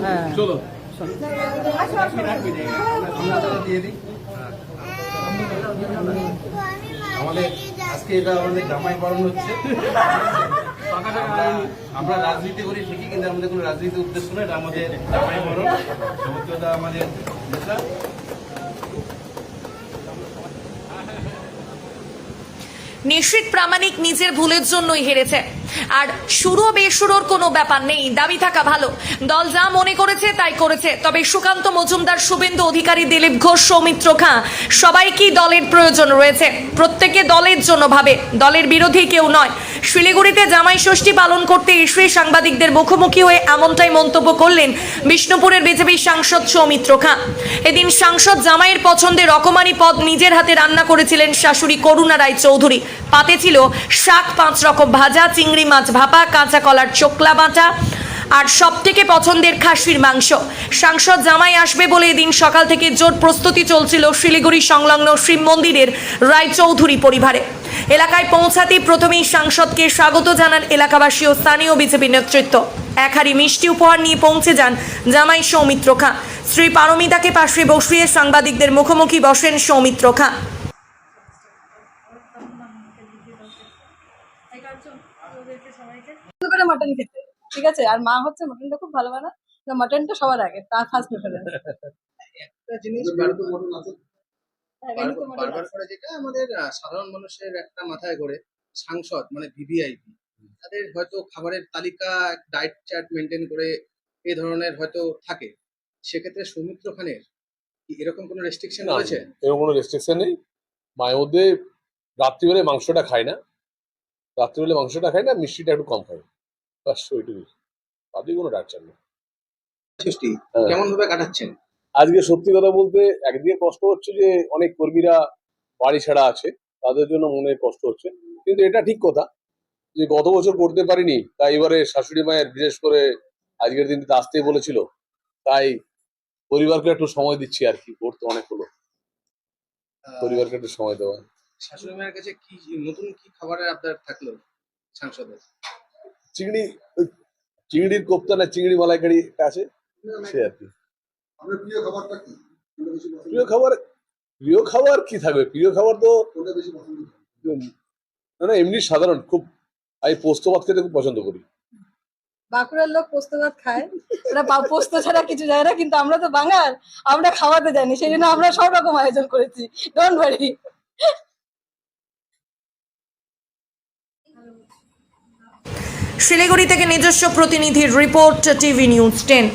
হ্যাঁ। চলো। আমাদের আজকে এটা আমাদের জামাই বরণ হচ্ছে। আমরা- রাজনীতি করি ঠিকই কিন্তু আমাদের কোনো রাজনীতি উদ্দেশ্য নয় এটা আমাদের জামাই বরণ সমুদ্রদা আমাদের নেতা। নিশ্চিত প্রামাণিক নিজের ভুলের জন্যই হেরেছে। আর শুরু বেসুরোর কোনো ব্যাপার নেই, দাবি থাকা ভালো। দল যা মনে করেছে তাই করেছে। তবে সুকান্ত মজুমদার, শুভেন্দু অধিকারী, দিলীপ ঘোষ, সৌমিত্র খাঁ সবাইকেই দলের প্রয়োজন রয়েছে? প্রত্যেকে দলের জন্য ভাবে, দলের বিরোধী কেউ নয়। শিলিগুড়িতে জামাই ষষ্ঠী পালন করতে এসে সাংবাদিকদের মুখোমুখি হয়ে এমনটাই মন্তব্য করলেন বিষ্ণুপুরের বিজেপি সাংসদ সৌমিত্র খাঁ। এদিন সাংসদ জামাইয়ের পছন্দের রকমারি পদ নিজের হাতে রান্না করেছিলেন শাশুড়ি করুণা রায় চৌধুরী পাতে ছিল শাক, পাঁচ রকম ভাজা, চিংড়ি মাছ ভাপা, কাঁচা কলার চোকলা বাটা আর সব থেকে পছন্দের খাসির মাংস। সাংসদ জামাই আসবে বলে এদিন সকাল থেকে জোর প্রস্তুতি চলছিল শিলিগুড়ি সংলগ্ন শিব মন্দিরের রায়চৌধুরী পরিবারে। এলাকায় পৌঁছাতেই প্রথমেই সাংসদকে স্বাগত জানান এলাকাবাসী ও স্থানীয় বিজেপি নেতৃত্ব। এক হাড়ি মিষ্টি উপহার নিয়ে পৌঁছে যান জামাই সৌমিত্র খাঁ। শ্রী পারমিতাকে পাশে বসিয়ে সাংবাদিকদের মুখোমুখি বসেন সৌমিত্র খাঁ। করে মাটন খেতে। ঠিক আছে? আর মা হচ্ছে মাটনটা খুব ভালো বানায়। মাটনটা সবার আগে তার ফার্স্ট প্রেফারেন্স একটা জিনিস বারবার করে যেটা আমাদের সাধারণ মানুষের একটা মাথায় করে সাংসদ মানে ভিভিআইপি তাদের হয়তো খাবারের তালিকা ডায়েট চার্ট মেনটেন করে এই ধরনের হয়তো থাকে। সেক্ষেত্রে সৌমিত্র খানের এরকম কোনো রেস্ট্রিকশন রয়েছে? এরকম কোনো রেস্ট্রিকশন নেই। মায়ের মধ্যে রাত্রিবেলায় মাংসটা খায় না। রাত্রিবেলা মাংসটা খায় না মিষ্টিটা একটু কম খায় বাস ওইটুকুই। তাতে কোনো ডাক্তার নেই। ষষ্ঠী হ্যাঁ। কেমন ভাবে কাটাচ্ছেন? আজকে সত্যি কথা বলতে একদিকে কষ্ট হচ্ছে যে অনেক কর্মীরা বাড়ি ছাড়া আছে তাদের জন্য মনে কষ্ট হচ্ছে। কিন্তু এটা ঠিক কথা যে গত বছর করতে পারিনি তাই এবারে শাশুড়ি মায়ের বিশেষ করে আজকের দিনটা আসতে বলেছিল। তাই পরিবারকে একটু সময় দিচ্ছি আর কি করতে অনেক হলো। পরিবারকে একটু সময় দেওয়া। শাশুড়ি মায়ের কাছে কি নতুন কি খাবারের আবদার থাকল সাংসদের? চিংড়ি চিংড়ির কোপ্তা না চিংড়ি মালাইকারি একটা আছে? সে আর কি। আপনার প্রিয় খাবারটা কি? খাবার প্রিয় খাবার কি থাকবে? প্রিয় খাবার তো না না এমনি সাধারণ খুব আমি পোস্ত ভাত খেতে খুব পছন্দ করি। বাঁকুড়ার লোক পোস্ত ভাত খায়। ওরা পা- পোস্ত ছাড়া কিছু যায় না কিন্তু আমরা তো বাঙাল আমরা খাওয়াতে জানি সেই জন্য আমরা সব রকম আয়োজন করেছি ডোন্ট ওয়ারি শিলিগুড়ি থেকে নিজস্ব প্রতিনিধির রিপোর্ট টিভি নিউজ টেন।